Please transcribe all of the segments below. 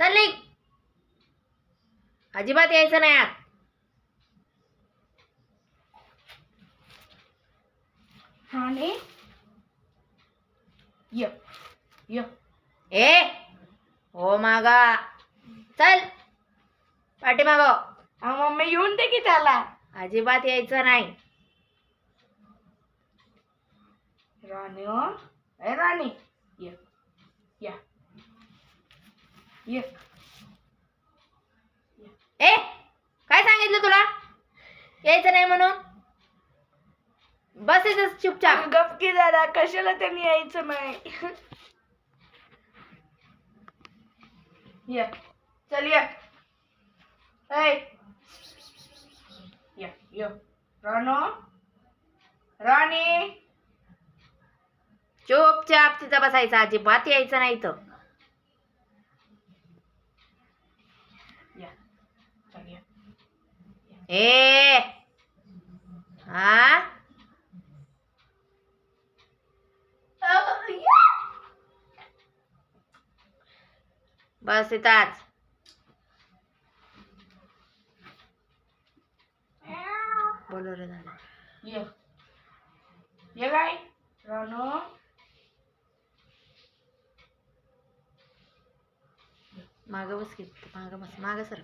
चल निघ. अजिबात यायचं नाही आत. राणी य य. ए हो मागा. चल पाठीमाग. हा मम्मी येऊन दे की त्याला. अजिबात यायचं नाही. राणी हो. ए राणी. य या. य. ए काय सांगितलं तुला? यायचं नाही म्हणून? बस चुपचाप. गप की दादा कशाला त्यांनी यायचं नाही? या. चल या. या य. राणो? राणी? चुपचाप तिथं बसायचं अजिबात यायचं नाही इथं. या चल या ए हा बस इथंच बोलो रे दादा ये ये काय राणो मागं बस की मागं बस मागं सर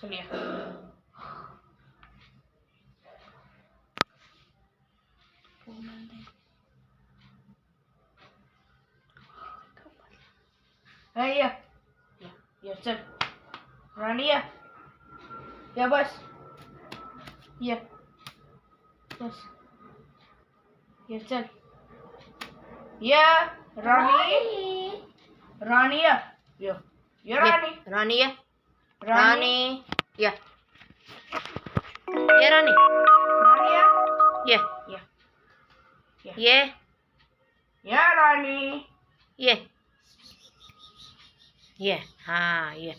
चल या Hey, चल. राणी या. या बस. या. बस. या चल. या राणी. राणी या. या. या राणी. राणी ये राणी. राणी या ये राणी राणी या. ये या. ये या राणी. ये ये हा ये